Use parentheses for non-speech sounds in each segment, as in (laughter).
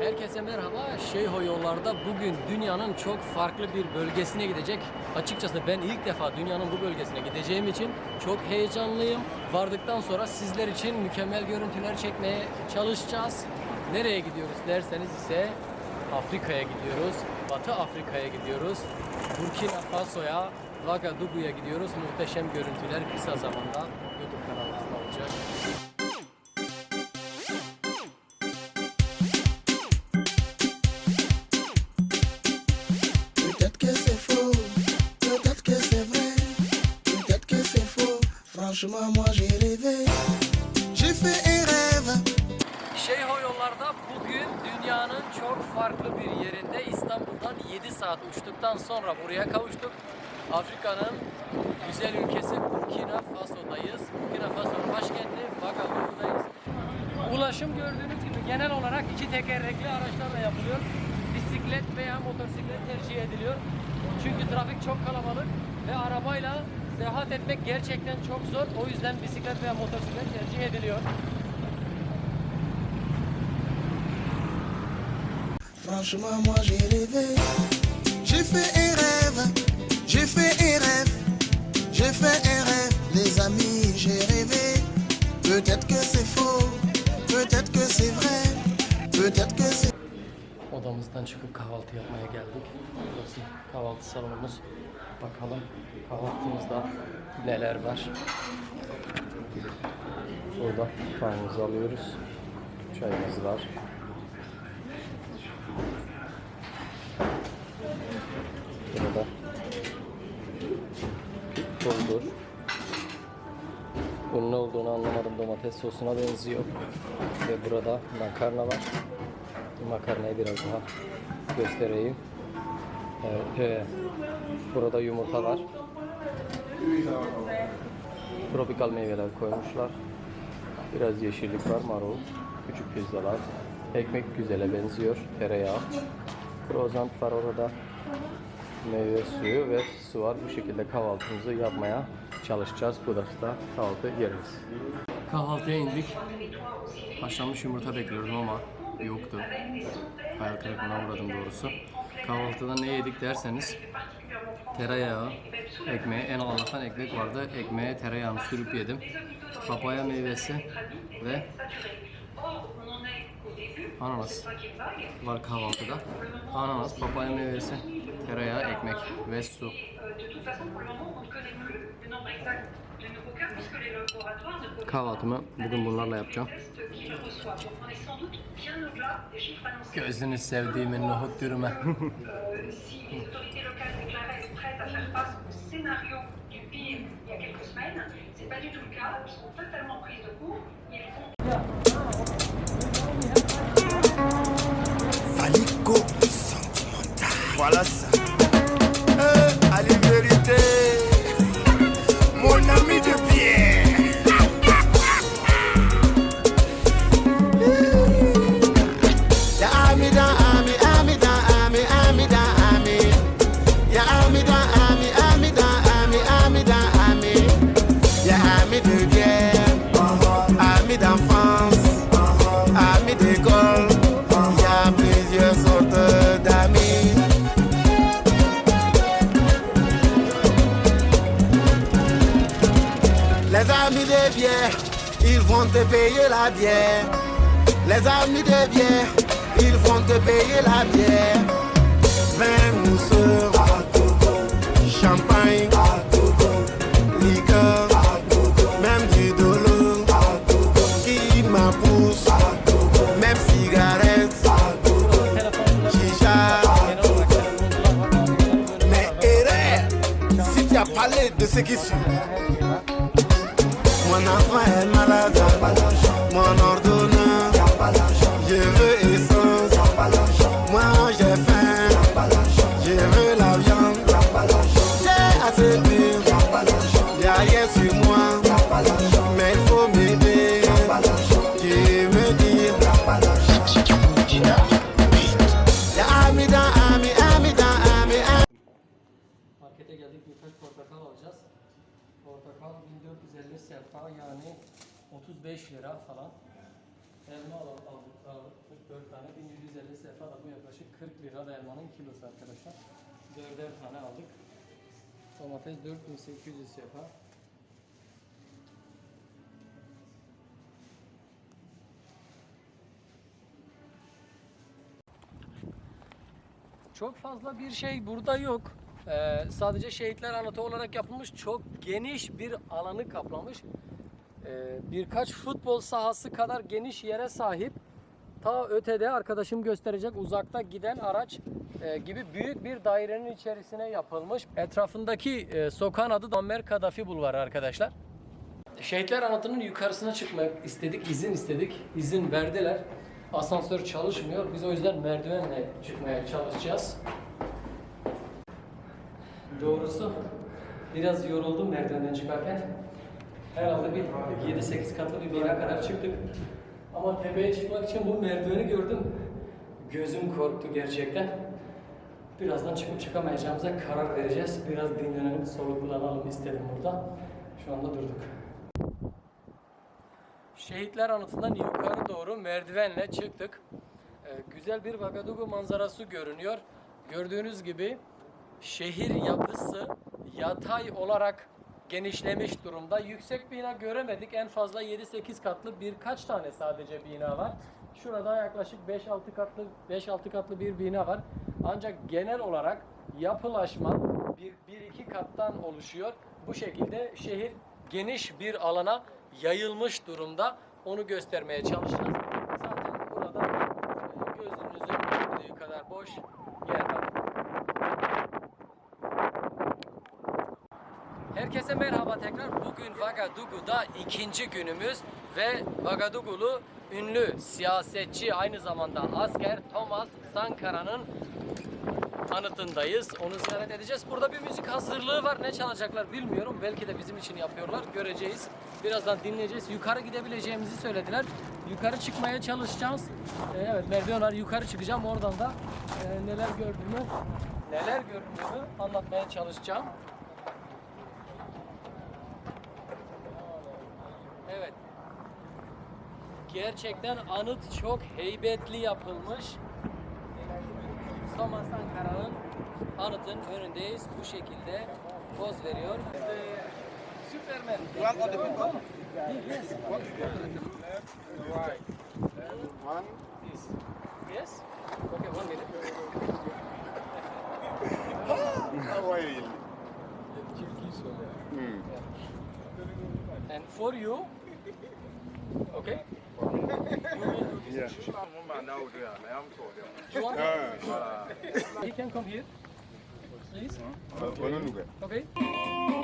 Herkese merhaba. Şeyho yollarda bugün dünyanın çok farklı bir bölgesine gidecek. Açıkçası ben ilk defa dünyanın bu bölgesine gideceğim için çok heyecanlıyım. Vardıktan sonra sizler için mükemmel görüntüler çekmeye çalışacağız. Nereye gidiyoruz derseniz ise Afrika'ya gidiyoruz. Batı Afrika'ya gidiyoruz. Burkina Faso'ya, Ouagadougou'ya gidiyoruz. Muhteşem görüntüler kısa zamanda Franchement, moi j'ai rêvé, j'ai fait un rêve. Şeyho yollarda bugün dünyanın çok farklı bir yerinde İstanbul'dan 7 saat uçtuktan sonra buraya kavuştuk. Afrika'nın güzel ülkesi Burkina Faso'dayız. Burkina Faso'nun başkenti Ouagadougou'dayız. Ulaşım gördüğünüz gibi genel olarak iki tekerlekli araçlarla yapılıyor. Bisiklet veya motosiklet tercih ediliyor. Çünkü trafik çok kalabalık ve arabayla seyahat etmek gerçekten çok zor. O yüzden bisiklet veya motosiklet tercih ediliyor. Franchement, moi j'ai rêvé, j'ai fait un rêve, j'ai fait un rêve, j'ai fait un rêve. Les amis, j'ai rêvé, peut-être que c'est faux, peut-être que c'est vrai, peut-être que c'est. Odamızdan çıkıp kahvaltı yapmaya geldik. Burası kahvaltı salonumuz. Bakalım kahvaltımızda neler var. Burada kahvemizi alıyoruz. Çayımız var. Burada bulgur. Bunun ne olduğunu anlamadım. Domates sosuna benziyor. Ve burada makarna var. Makarnayı biraz daha göstereyim. Evet, e, burada yumurta var. Tropikal meyveler koymuşlar. Biraz yeşillik var, marul. Küçük pizzalar. Ekmek güzele benziyor. Tereyağı. Krozant var orada. Meyve suyu ve su var. Bu şekilde kahvaltımızı yapmaya çalışacağız. Budapest'ta kahvaltı yeriz. Kahvaltıya indik. Haşlanmış yumurta bekliyordum ama yoktu. Hayal kırıklığına uğradım doğrusu. Kahvaltıda ne yedik derseniz tereyağı, ekmeğe, en Allah'tan ekmek vardı. Ekmeğe tereyağını sürüp yedim. Papaya meyvesi ve ananas var kahvaltıda. Ananas, papaya meyvesi, tereyağı, ekmek ve su. Kahvaltımı bugün bunlarla yapacağım. Gözünü sevdiğimin nohut dürüme. Euh, si les autorités locales déclaraient être prêtes amis de bière, ils vont te payer la bière. Les amis de bière, ils vont te payer la bière. Vin mousseur, champagne, liqueur, même du dolo, qui m'a pousse, même cigarette, chicha. Mais erreur, si tu as parlé de ce qui suit. Enfant est malade, mon ordonnance, Portakal 1450 sefa yani 35 lira falan. Elma aldık aldık 40 4 tane 1750 sefa da bu yaklaşık 40 lira elmanın kilosu arkadaşlar. 4'er tane aldık. Domates 4800 sefa. Çok fazla bir şey burada yok. Ee, sadece şehitler anıtı olarak yapılmış çok geniş bir alanı kaplamış. Ee, birkaç futbol sahası kadar geniş yere sahip. Ta ötede arkadaşım gösterecek uzakta giden araç e, gibi büyük bir dairenin içerisine yapılmış. Etrafındaki e, sokağın adı Dammer Kadafi Bulvarı arkadaşlar. Şehitler Anıtı'nın yukarısına çıkmak istedik, izin istedik. İzin verdiler. Asansör çalışmıyor. Biz o yüzden merdivenle çıkmaya çalışacağız. Doğrusu biraz yoruldum merdivenden çıkarken. Herhalde bir 7-8 katlı bir bina kadar çıktık. Ama tepeye çıkmak için bu merdiveni gördüm. Gözüm korktu gerçekten. Birazdan çıkıp çıkamayacağımıza karar vereceğiz. Biraz dinlenelim, soluklanalım istedim burada. Şu anda durduk. Şehitler Anıtı'ndan yukarı doğru merdivenle çıktık. Ee, güzel bir Vagadugu manzarası görünüyor. Gördüğünüz gibi şehir yapısı yatay olarak genişlemiş durumda. Yüksek bina göremedik. En fazla 7-8 katlı birkaç tane sadece bina var. Şurada yaklaşık 5-6 katlı 5-6 katlı bir bina var. Ancak genel olarak yapılaşma bir, bir iki kattan oluşuyor. Bu şekilde şehir geniş bir alana yayılmış durumda. Onu göstermeye çalışacağız. Zaten burada e, gözünüzün gördüğü kadar boş yer var. Herkese merhaba tekrar. Bugün Vagadugu'da ikinci günümüz ve Vagadugulu ünlü siyasetçi aynı zamanda asker Thomas Sankara'nın anıtındayız. Onu ziyaret edeceğiz. Burada bir müzik hazırlığı var. Ne çalacaklar bilmiyorum. Belki de bizim için yapıyorlar. Göreceğiz. Birazdan dinleyeceğiz. Yukarı gidebileceğimizi söylediler. Yukarı çıkmaya çalışacağız. Ee, evet merdiven. Yukarı çıkacağım. Oradan da e, neler gördüğümü neler gördüğümü anlatmaya çalışacağım. Evet. Gerçekten anıt çok heybetli yapılmış. Thomas Sankara'nın anıtın önündeyiz. Bu şekilde poz veriyor. Superman. Yes. This. Yes. Okay, one minute. And for you, okay? Can come here, please. Okay. Evet.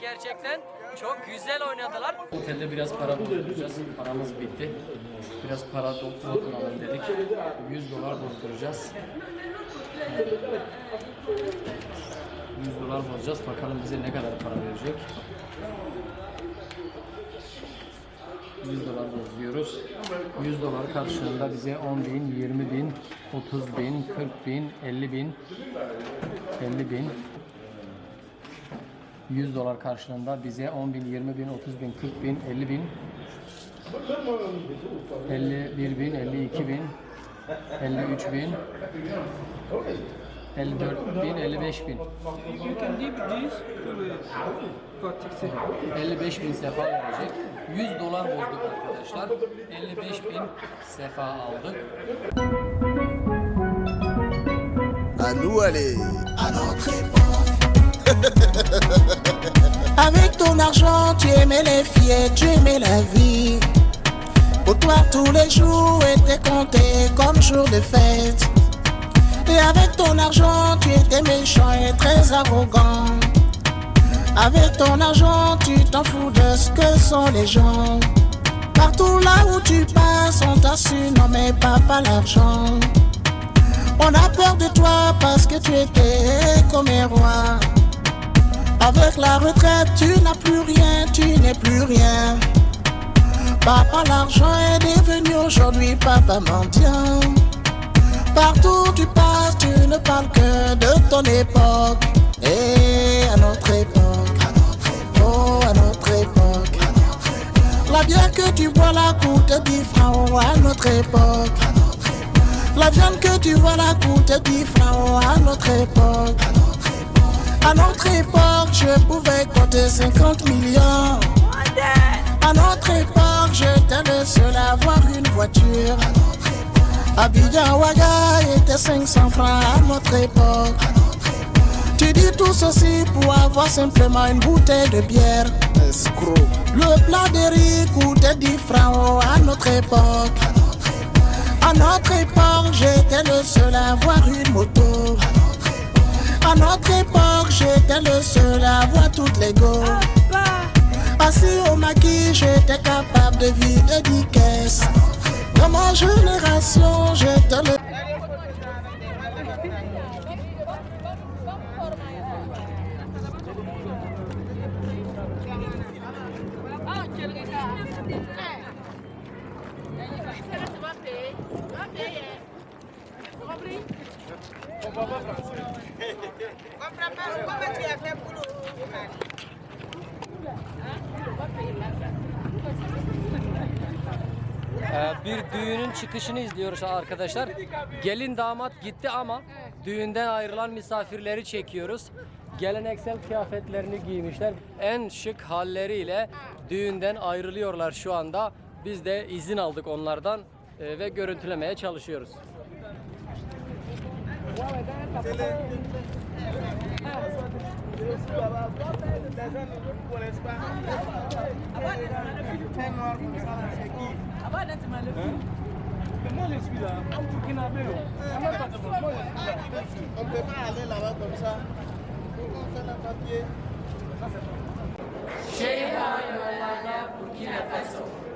Gerçekten. Çok güzel oynadılar. Otelde biraz para bozduracağız. Paramız bitti. Biraz para dolduralım dedik. 100 dolar bozduracağız. 100 dolar bozacağız. Bakalım bize ne kadar para verecek. 100 dolar bozuyoruz. 100 dolar karşılığında bize 10 bin, 20 bin, 30 bin, 40 bin, 50 bin, 50 bin, 100 dolar karşılığında bize 10 bin, 20 bin, 30 bin, 40 bin, 50 bin, 51 bin, 52 bin, 53 bin, 54 bin, 55 bin. You can dip this to the Kotikse. 55 bin sefa verecek. 100 dolar bozduk arkadaşlar. 55 bin sefa aldık. À nous aller. À notre (laughs) Avec ton argent, tu aimais les filles, tu aimais la vie. Pour toi, tous les jours étaient comptés comme jour de fête. Et avec ton argent, tu étais méchant et très arrogant. Avec ton argent, tu t'en fous de ce que sont les gens. Partout là où tu passes, on t'a su nommer papa l'argent. On a peur de toi parce que tu étais comme un roi. Avec la retraite, tu n'as plus rien, tu n'es plus rien. Papa, l'argent est devenu aujourd'hui papa mendiant. Partout où tu passes, tu ne parles que de ton époque. Et à notre époque, oh, à notre époque. La bière que tu bois la coûte 10 francs oh, à notre époque. La viande que tu vois la coûte 10 francs oh, à notre époque. À notre époque, je pouvais compter 50 millions. À notre époque, j'étais le seul à avoir une voiture. Abidjan Ouaga était 500 francs à notre époque. Tu dis tout ceci pour avoir simplement une bouteille de bière. Escroc. Le plat de riz coûtait 10 francs à notre époque. À notre époque, j'étais le seul à avoir une moto. À notre époque, j'étais le seul à avoir toutes les go. Assis au maquis, j'étais capable de vider 10 caisses. Dans ma génération, j'étais le. Ee, bir düğünün çıkışını izliyoruz arkadaşlar. Gelin damat gitti ama düğünden ayrılan misafirleri çekiyoruz. Geleneksel kıyafetlerini giymişler. En şık halleriyle düğünden ayrılıyorlar şu anda. Biz de izin aldık onlardan e, ve görüntülemeye çalışıyoruz. Moi je suis là, en Burkinabé. On ne peut pas aller là-bas comme ça. La papier. Ça c'est